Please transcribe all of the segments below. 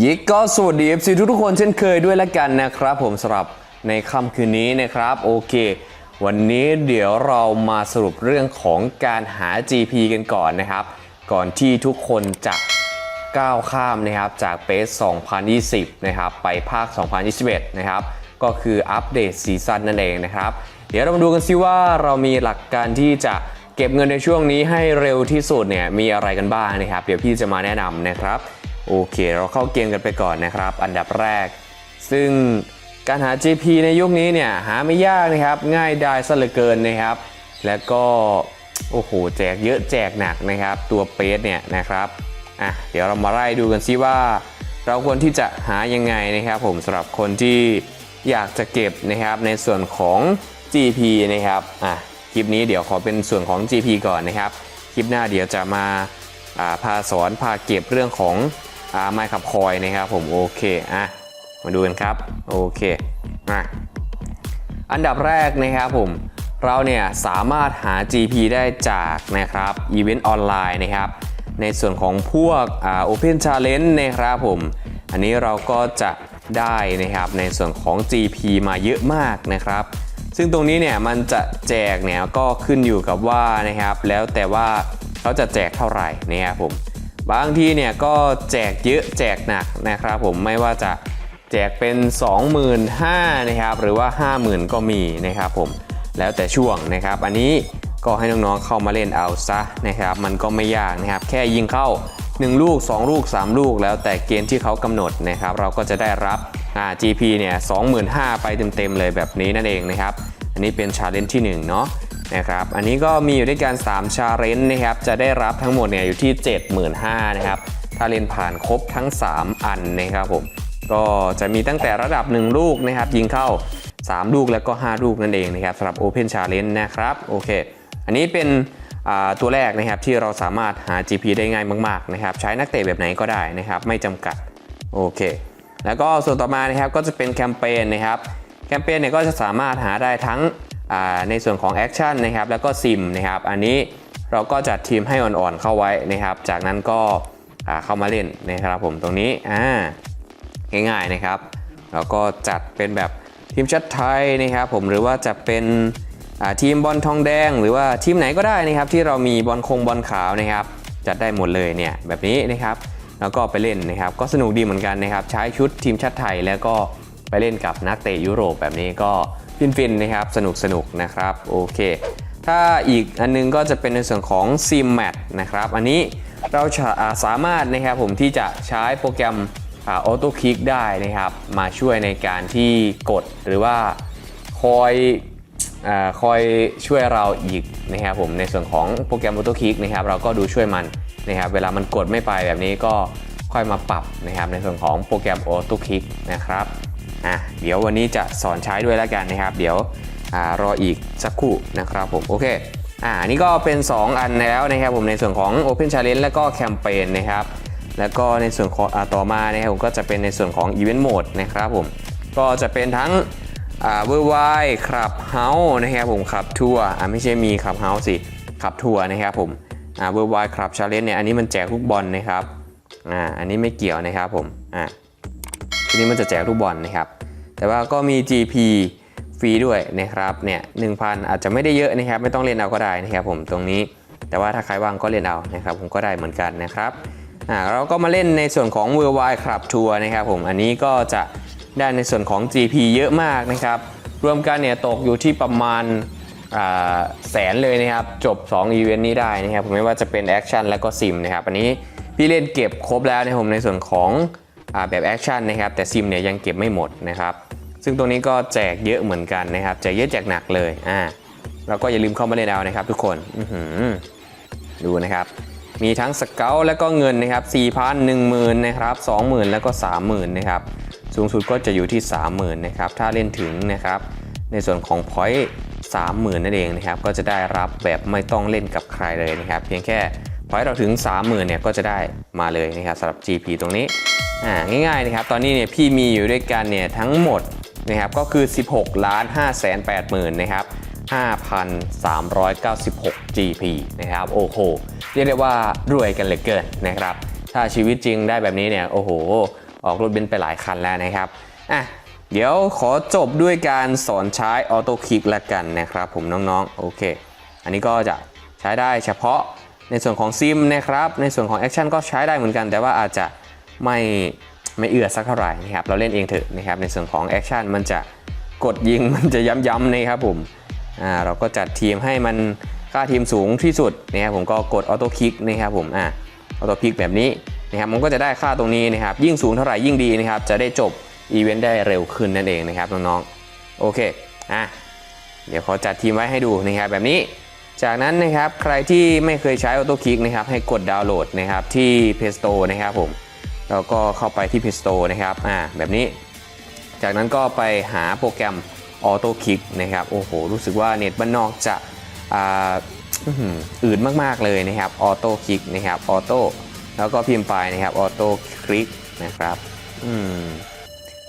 ยิกก็สวัสดี FC ทุกๆคนเช่นเคยด้วยละกันนะครับผมสำหรับในค่ำคืนนี้นะครับโอเค วันนี้เดี๋ยวเรามาสรุปเรื่องของการหา GP กันก่อนนะครับ ก่อนที่ทุกคนจะก้าวข้ามนะครับจากเปส2020 นะครับไปภาค 2021 นะครับ ก็คืออัปเดตซีซั่นนั่นเองนะครับ เดี๋ยวเรามาดูกันซิว่าเรามีหลักการที่จะเก็บเงินในช่วงนี้ให้เร็วที่สุดเนี่ยมีอะไรกันบ้างนะครับ เดี๋ยวพี่จะมาแนะนำนะครับ โอเค เราเข้าเกมกันไปก่อนนะครับ อันดับแรก ซึ่งการหา GP ในยุคนี้เนี่ยหาไม่ยากนะครับ ง่ายดายซะเหลือเกินนะครับ แล้วก็ โอ้โห แจกเยอะแจกหนักนะครับ ตัวเปสเนี่ยนะครับอะเดี๋ยวเรามาไล่ดูกันซิว่า เราควรที่จะหายังไงนะครับ ผมสำหรับคนที่อยากจะเก็บนะครับในส่วนของ GP นะครับอะคลิปนี้เดี๋ยวขอเป็นส่วนของ GP ก่อนนะครับ คลิปหน้าเดี๋ยวจะมาอ่าพาสอนพาเก็บเรื่องของ ไมค์ขับคอยนะครับผมโอเคอะมาดูกันครับโอเคอะอันดับแรกนะครับผมเราเนี่ยสามารถหา GP ได้จากนะครับอีเวนต์ออนไลน์นะครับ ในส่วนของพวกอ่า Open Challenge นะครับผม อันนี้เราก็จะได้นะครับในส่วนของ GP มาเยอะมากนะครับ ซึ่งตรงนี้เนี่ยมันจะแจกเนี่ยก็ขึ้นอยู่กับว่านะครับ แล้วแต่ว่าเขาจะแจกเท่าไหร่นะครับผม บางทีเนี่ยก็แจกเยอะแจกหนักนะครับผมไม่ว่าจะแจกเป็น 25,000นะครับหรือว่า 50,000 ก็มีนะครับผมแล้วแต่ช่วงนะครับ อันนี้ก็ให้น้องๆเข้ามาเล่นเอาซะนะครับมันก็ไม่ยากนะครับแค่ยิงเข้า 1 ลูก 2 ลูก 3 ลูก แล้วแต่เกณฑ์ที่เขากำหนดนะครับเราก็จะได้รับอ่า GP เนี่ย25,000 ไปเต็มๆเลยแบบนี้นั่นเองนะครับ อันนี้เป็นชาเลนจ์ที่1เนาะ นะครับอันนี้ก็มีอยู่ด้วยกัน3ชาเลนจ์นะครับจะได้รับทั้งหมดเนี่ยอยู่ที่ 75,000นะครับถ้าเล่นผ่านครบทั้ง 3 อันนะครับผมก็จะมีตั้งแต่ระดับ 1 ลูกนะครับยิงเข้า 3 ลูกแล้วก็ 5 ลูกนั่นเองนะครับสำหรับ Open Challenge นะครับโอเค อันนี้เป็นตัวแรกนะครับที่เราสามารถหา GP ได้ง่ายมากๆนะครับใช้นักเตะแบบไหนก็ได้นะครับไม่จำกัดโอเค แล้วก็ส่วนต่อมานะครับก็จะเป็นแคมเปญนะครับแคมเปญเนี่ยก็จะสามารถหาได้ทั้ง ในส่วนของแอคชั่นนะครับแล้วก็ซิมนะครับอันนี้เราก็จัดทีมให้อ่อนๆเข้าไว้นะครับ จากนั้นก็เข้ามาเล่นนะครับผมตรงนี้ง่ายๆนะครับแล้วก็จัดเป็นแบบทีมชาติไทยนะครับผมหรือว่าจะเป็นทีมบอลทองแดง หรือว่าทีมไหนก็ได้นะครับ ที่เรามีบอลคงบอลขาวนะครับ จัดได้หมดเลยเนี่ยแบบนี้นะครับ แล้วก็ไปเล่นนะครับ ก็สนุกดีเหมือนกันนะครับ ใช้ชุดทีมชาติไทยแล้วก็ไปเล่นกับนักเตะยุโรปแบบนี้ก็ ฟินๆนะครับ สนุกสนุกๆนะครับ โอเค ถ้าอีกอันนึงก็จะเป็นในส่วนของ Sim Mat นะครับ อันนี้เราสามารถนะครับผมที่จะใช้โปรแกรมออโต้คลิกได้นะครับ มาช่วยในการที่กดหรือว่าคอยอคอยช่วยเราอีกนะครับผมในส่วนของโปรแกรมออโต้คลิกนะครับเราก็ดูช่วยมันนะครับเวลามันกดไม่ไปแบบนี้ก็ค่อยมาปรับนะครับในส่วนของโปรแกรมออโต้คลิกนะครับ อะเดี๋ยววันนี้จะสอนใช้ด้วยแล้วกันนะครับ เดี๋ยวอรออีกสักครู่นะครับผมโอเคอ่าอันนี้ก็เป็น 2 อันแล้วนะครับผมในส่วนของ Open Challenge และก็แคมเปญนะครับแล้วก็ในส่วนของอต่อมานะครับผมก็จะเป็นในส่วนของ Event Mode นะครับผมก็จะเป็นทั้งเวอร์ไวขับเฮาส์นะครับผมขับทัวร์อ่าไม่ใช่มีขับเฮาส์สิขับทัวร์นะครับผมเวอร์ไวขับชาเลนจ์เนี่ยอันนี้มันแจกลูกบอลนะครับอ่าอันนี้ไม่เกี่ยวนะครับผมอ่า ทีนี้มันจะแจกลูกบอลนะครับ แต่ว่าก็มี GP ฟรีด้วยนะครับเนี่ยหนึ่งพันอาจจะไม่ได้เยอะนะครับ ไม่ต้องเล่นเอาก็ได้นะครับผมตรงนี้ แต่ว่าถ้าใครว่างก็เล่นเอานะครับผมก็ได้เหมือนกันนะครับอ่าเราก็มาเล่นในส่วนของ Worldwide Club Tour นะครับผมอันนี้ก็จะได้ในส่วนของ GP เยอะมากนะครับ รวมกันเนี่ยตกอยู่ที่ประมาณแสนเลยนะครับ จบ 2 อีเวนต์นี้ได้นะครับผมไม่ว่าจะเป็นแอคชั่นและก็ซิมนะครับ อันนี้พี่เล่นเก็บครบแล้วนะครับผมในส่วนของ แบบแอคชั่นนะครับแต่ซิมเนี่ยยังเก็บไม่หมดนะครับซึ่งตรงนี้ก็แจกเยอะเหมือนกันนะครับแจกเยอะแจกหนักเลยอ่าเราก็อย่าลืมเข้ามาเล่นเอานะครับ ทุกคนอืดูนะครับ มีทั้งสเกลและก็เงินนะครับ4,000 10,000นะครับ20,000 แล้วก็ 30,000นะครับสูงสุดก็จะอยู่ที่ 30,000นะครับถ้าเล่นถึงนะครับในส่วนของ point 30,000นั่นเองนะครับก็จะได้รับแบบไม่ต้องเล่นกับใครเลยนะครับ เพียงแค่ point เราถึง 30,000เนี่ยก็จะได้มาเลยนะครับสำหรับ GP ตรงนี้ อ่าง่ายๆนะครับตอนนี้เนี่ยพี่มีอยู่ด้วยกันเนี่ยทั้งหมดนะครับก็คือ 16ล้าน5แสน8หมื่นนะครับ5,396 GP นะครับโอ้โหเรียกได้ว่ารวยกันเหลือเกินนะครับถ้าชีวิตจริงได้แบบนี้เนี่ยโอ้โห ออกรถเบนซ์ไปหลายคันแล้วนะครับอะเดี๋ยวขอจบด้วยการสอนใช้ออโต้คลิกละกันนะครับผมน้องๆโอเค อันนี้ก็จะใช้ได้เฉพาะในส่วนของซิมนะครับในส่วนของแอคชั่นก็ใช้ได้เหมือนกันแต่ว่าอาจจะ ไม่ไม่เอื้อสักเท่าไหร่นะครับเราเล่นเองเถอะนะครับในส่วนของแอคชั่นมันจะกดยิงมันจะย้ำๆนะครับผมอ่าเราก็จัดทีมให้มันค่าทีมสูงที่สุดนะครับผมก็กดออโต้คลิกนะครับผมอ่าออโต้คลิกแบบนี้นะครับมันก็จะได้ค่าตรงนี้นะครับยิ่งสูงเท่าไหร่ยิ่งดีนะครับจะได้จบอีเวนต์ได้เร็วขึ้นนั่นเองนะครับน้องๆโอเคอะเดี๋ยวขอจัดทีมไว้ให้ดูนะครับแบบนี้จากนั้นนะครับใครที่ไม่เคยใช้ Auto Kick นะครับให้กดดาวน์โหลดนะครับที่ Play Store นะครับผม แล้วก็เข้าไปที่ Play Store นะครับอ่าแบบนี้ จากนั้นก็ไปหาโปรแกรม Auto Kick นะครับโอ้โห รู้สึกว่าเน็ตบ้านนอกจะอ่าอื้อหืออืดมาก ๆ เลยนะครับ Auto Kick นะครับ Auto แล้วก็พิมพ์ไปนะครับ Auto Click นะครับอืม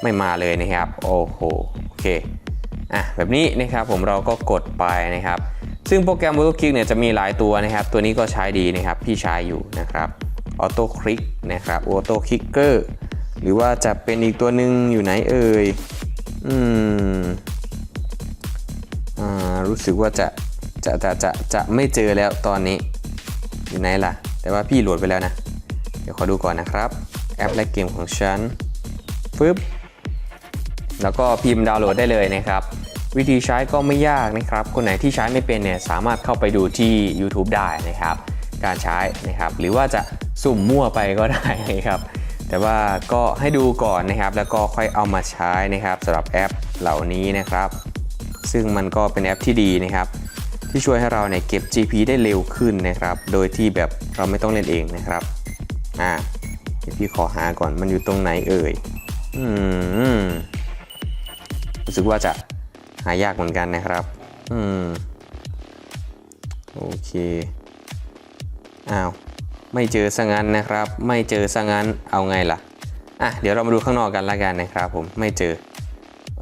ไม่มาเลยนะครับ โอ้โหโอเคอะแบบนี้นะครับผมเราก็กดไปนะครับ ซึ่งโปรแกรม Auto Click เนี่ยจะมีหลายตัวนะครับ ตัวนี้ก็ใช้ดีนะครับพี่ใช้อยู่นะครับ Auto Click นะครับ Auto Clicker หรือว่าจะเป็นอีกตัวหนึ่งอยู่ไหนเอ่ยอืมอ่ารู้สึกว่าจะจะจะจะจะไม่เจอแล้วตอนนี้อยู่ไหนล่ะ แต่ว่าพี่โหลดไปแล้วนะ เดี๋ยวขอดูก่อนนะครับ แอปและเกมของฉันปึ๊บแล้วก็พิมพ์ดาวน์โหลดได้เลยนะครับ วิธีใช้ก็ไม่ยากนะครับ คนไหนที่ใช้ไม่เป็นเนี่ยสามารถเข้าไปดูที่ YouTube ได้นะครับ การใช้นะครับ หรือว่าจะสุ่มมั่วไปก็ได้นะครับ แต่ว่าก็ให้ดูก่อนนะครับ แล้วก็ค่อยเอามาใช้นะครับสำหรับแอปเหล่านี้นะครับ ซึ่งมันก็เป็นแอปที่ดีนะครับ ที่ช่วยให้เราเนี่ยเก็บ GP ได้เร็วขึ้นนะครับ โดยที่แบบเราไม่ต้องเล่นเองนะครับอ่าเดี๋ยวพี่ขอหาก่อนมันอยู่ตรงไหนเอ่ยอืมรู้สึกว่าจะหายากเหมือนกันนะครับ อืม โอเค อ้าวไม่เจอซะงั้นนะครับ ไม่เจอซะงั้นเอาไงล่ะอะเดี๋ยวเรามาดูข้างนอกกันละกันนะครับผมไม่เจอ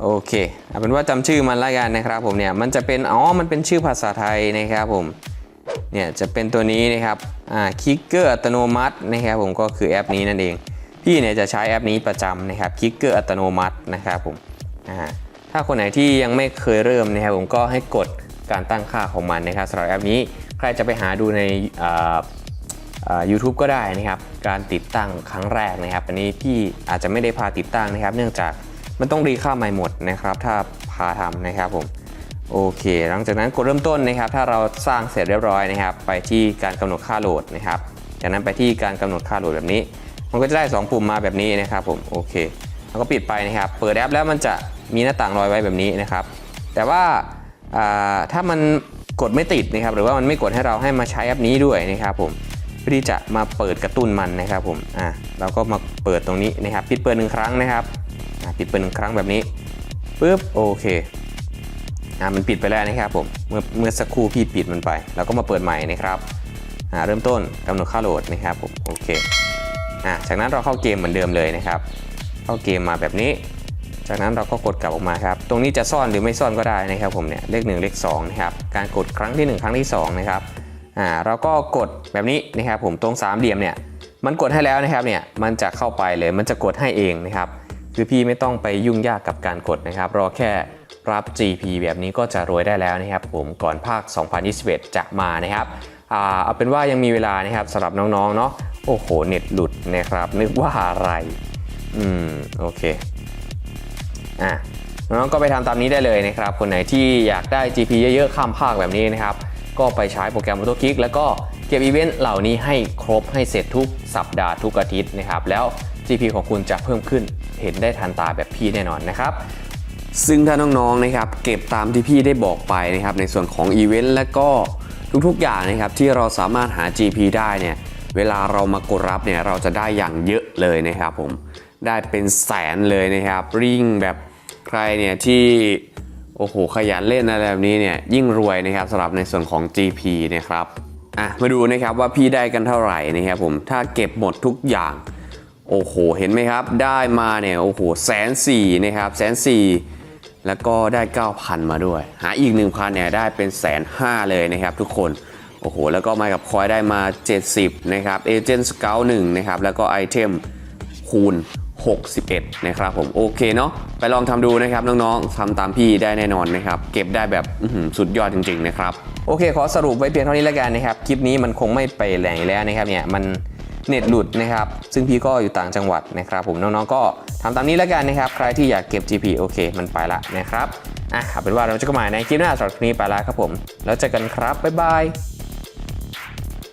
โอเคเอาเป็นว่าจำชื่อมันละกันนะครับผมเนี่ยมันจะเป็นอ๋อมันเป็นชื่อภาษาไทยนะครับผมเนี่ยจะเป็นตัวนี้นะครับอ่าคิกเกอร์อัตโนมัตินะครับผมก็คือแอปนี้นั่นเอง พี่เนี่ยจะใช้แอปนี้ประจำนะครับคิกเกอร์อัตโนมัตินะครับผมอ่าถ้าคนไหนที่ยังไม่เคยเริ่มนะครับผมก็ให้กดการตั้งค่าของมันนะครับสำหรับแอปนี้ ใครจะไปหาดูในยูทูบก็ได้นะครับ การติดตั้งครั้งแรกนะครับ อันนี้พี่อาจจะไม่ได้พาติดตั้งนะครับ เนื่องจากมันต้องรีค่าใหม่หมดนะครับ ถ้าพาทำนะครับผมโอเค หลังจากนั้นกดเริ่มต้นนะครับ ถ้าเราสร้างเสร็จเรียบร้อยนะครับ ไปที่การกำหนดค่าโหลดนะครับ จากนั้นไปที่การกำหนดค่าโหลดแบบนี้ มันก็จะได้ 2 ปุ่มมาแบบนี้นะครับผมโอเคแล้วก็ปิดไปนะครับ เปิดแอปแล้วมันจะมีหน้าต่างลอยไว้แบบนี้นะครับ แต่ว่าถ้ามัน กดไม่ติดนะครับหรือว่ามันไม่กดให้เราให้มาใช้แอปนี้ด้วยนะครับผมเพื่อที่จะมาเปิดกระตุ้นมันนะครับผมอ่าเราก็มาเปิดตรงนี้นะครับปิดเปิดหนึ่งครั้งนะครับอ่าปิดเปิดหนึ่งครั้งแบบนี้ปึ๊บโอเคอ่ามันปิดไปแล้วนะครับผมเมื่อเมื่อสักครู่พี่ปิดมันไปเราก็มาเปิดใหม่นะครับอ่าเริ่มต้นกำหนดค่าโหลดนะครับผมโอเคอ่าจากนั้นเราเข้าเกมเหมือนเดิมเลยนะครับ เข้าเกมมาแบบนี้ จากนั้นเราก็กดกลับออกมาครับ ตรงนี้จะซ่อนหรือไม่ซ่อนก็ได้นะครับผมเนี่ยเลข 1 เลข2นะครับการกดครั้งที่ 1 ครั้งที่2นะครับอ่าเราก็กดแบบนี้นะครับผมตรงสามเหลี่ยมเนี่ยมันกดให้แล้วนะครับเนี่ยมันจะเข้าไปเลยมันจะกดให้เองนะครับคือพี่ไม่ต้องไปยุ่งยากกับการกดนะครับ รอแค่รับ GP แบบนี้ก็จะรวยได้แล้วนะครับผมก่อนภาค 2021 จะมานะครับอ่าเอาเป็นว่ายังมีเวลานะครับสำหรับน้องๆเนาะโอ้โหเน็ตหลุดนะครับนึกว่าอะไร อืม โอเค อะน้องก็ไปทำตามนี้ได้เลยนะครับ คนไหนที่อยากได้ GP เยอะๆ ข้ามภาคแบบนี้นะครับ ก็ไปใช้โปรแกรม AutoKick แล้วก็เก็บอีเวนต์เหล่านี้ให้ครบให้เสร็จทุกสัปดาห์ทุกอาทิตย์นะครับ แล้ว GP ของคุณจะเพิ่มขึ้นเห็นได้ทันตาแบบพี่แน่นอนนะครับซึ่งถ้าน้องๆนะครับเก็บตามที่พี่ได้บอกไปนะครับในส่วนของอีเวนต์และก็ทุกๆอย่างนะครับที่เราสามารถหา GP ได้เนี่ยเวลาเรามากดรับเนี่ยเราจะได้อย่างเยอะเลยนะครับผมได้เป็นแสนเลยนะครับริ่งแบบ ใครเนี่ยที่โอ้โหขยันเล่นอะไรแบบนี้เนี่ยยิ่งรวยนะครับสำหรับในส่วนของ GP นะครับอะมาดูนะครับว่าพี่ได้กันเท่าไหร่นะครับผมถ้าเก็บหมดทุกอย่างโอ้โหเห็นไหมครับได้มาเนี่ยโอ้โหแสนสี่นะครับแสนสี่แล้วก็ได้ 9,000 มาด้วย หาอีก 1,000เนี่ยได้เป็นแสนห้าเลยนะครับทุกคนโอ้โหแล้วก็มากับคอยได้มา 70นะครับเอเจนต์สเกลหนึ่งนะครับแล้วก็ไอเทมคูณ 61 นะครับผมโอเคเนาะไปลองทำดูนะครับน้องๆทำตามพี่ได้แน่นอนนะครับ เก็บได้แบบสุดยอดจริง ๆ นะครับ โอเค ขอสรุปไว้เพียงเท่านี้แล้วกันนะครับ คลิปนี้มันคงไม่ไปแหล่งแล้วนะครับเนี่ยมันเน็ตหลุดนะครับ ซึ่งพี่ก็อยู่ต่างจังหวัดนะครับผมน้องๆก็ทำตามนี้แล้วกันนะครับ ใครที่อยากเก็บ GP โอเค มันไปละนะครับอะเอาเป็นว่าเราจะกันใหม่ในคลิปหน้าสำหรับคลิปนี้ไปแล้วครับผม แล้วเจอกันครับบ๊ายบาย